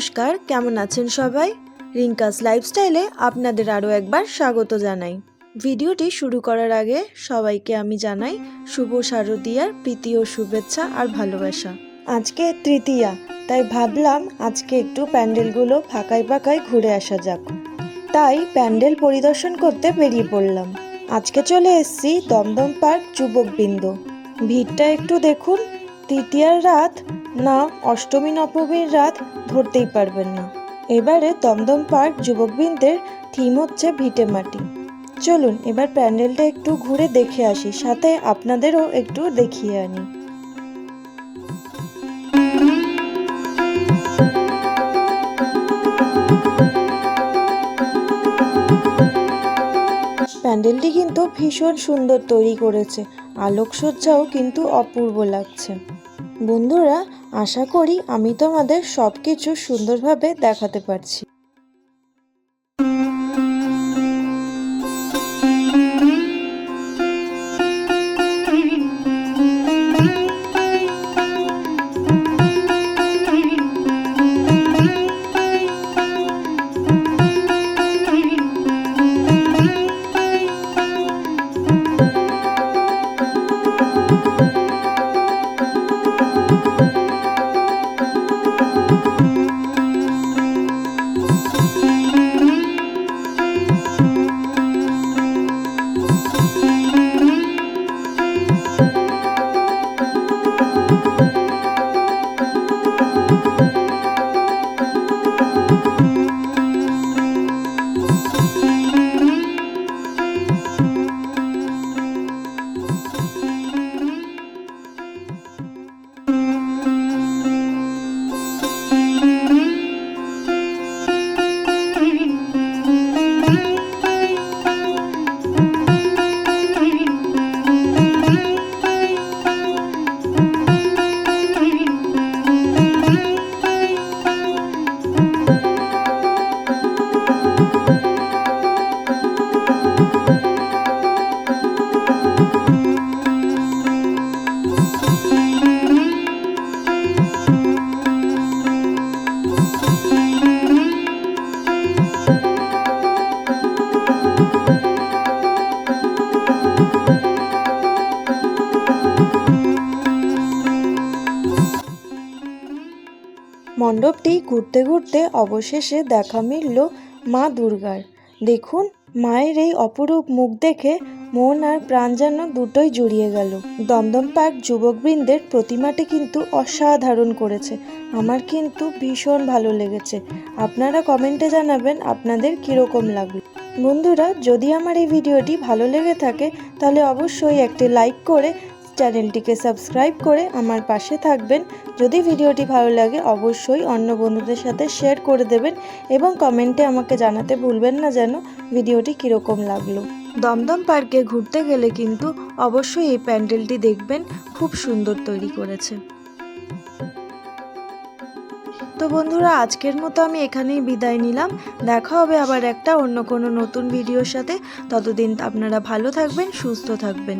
নমস্কার, কেমন আছেন সবাই? রিঙ্কাস লাইফস্টাইলে আপনাদের আরও একবার স্বাগত জানাই। ভিডিওটি শুরু করার আগে সবাইকে আমি জানাই শুভ শারদীয়ার প্রীতি ও শুভেচ্ছা আর ভালোবাসা। আজকে তৃতীয়া, তাই ভাবলাম আজকে একটু প্যান্ডেলগুলো ফাঁকায় ফাঁকায় ঘুরে আসা যাক। তাই প্যান্ডেল পরিদর্শন করতে বেরিয়ে পড়লাম। আজকে চলে এসেছি দমদম পার্ক যুবকবৃন্দ। ভিড়টা একটু দেখুন। তৃতীয়ার রাত না, অষ্টমী, নবমীর রাত ধরতেই পারবেন না। এবারে দমদম পার্ক যুবকবৃন্দের থিম হচ্ছে ভিটে মাটি। চলুন, এবার প্যান্ডেলটা একটু ঘুরে দেখে আসি, সাথে আপনাদেরও একটু দেখিয়ে আনি। প্যান্ডেলটি কিন্তু ভীষণ সুন্দর তৈরি করেছে। আলোকসজ্জাও কিন্তু অপূর্ব লাগছে। বন্ধুরা আশা করি আমি তোমাদের সব কিছু সুন্দরভাবে দেখাতে পারছি। মণ্ডপটি ঘুরতে ঘুরতে অবশেষে দেখা মিলল মা দুর্গার। দেখুন, মায়ের এই অপরূপ মুখ দেখে মন আর প্রাণ যেন দুটোই জুড়িয়ে গেল। দমদম পার্ক যুবকবৃন্দের প্রতিমাটি কিন্তু অসাধারণ করেছে। আমার কিন্তু ভীষণ ভালো লেগেছে। আপনারা কমেন্টে জানাবেন আপনাদের কীরকম লাগল। বন্ধুরা, যদি আমার এই ভিডিওটি ভালো লেগে থাকে, তাহলে অবশ্যই একটি লাইক করে চ্যানেলটিকে সাবস্ক্রাইব করে আমার পাশে থাকবেন। যদি ভিডিওটি ভালো লাগে, অবশ্যই অন্য বন্ধুদের সাথে শেয়ার করে দেবেন এবং কমেন্টে আমাকে জানাতে ভুলবেন না যেন ভিডিওটি কীরকম লাগল। দমদম পার্কে ঘুরতে গেলে কিন্তু অবশ্যই এই প্যান্ডেলটি দেখবেন, খুব সুন্দর তৈরি করেছে। তো বন্ধুরা, আজকের মতো আমি এখানেই বিদায় নিলাম। দেখা হবে আবার একটা অন্য কোনো নতুন ভিডিওর সাথে। ততদিন আপনারা ভালো থাকবেন, সুস্থ থাকবেন।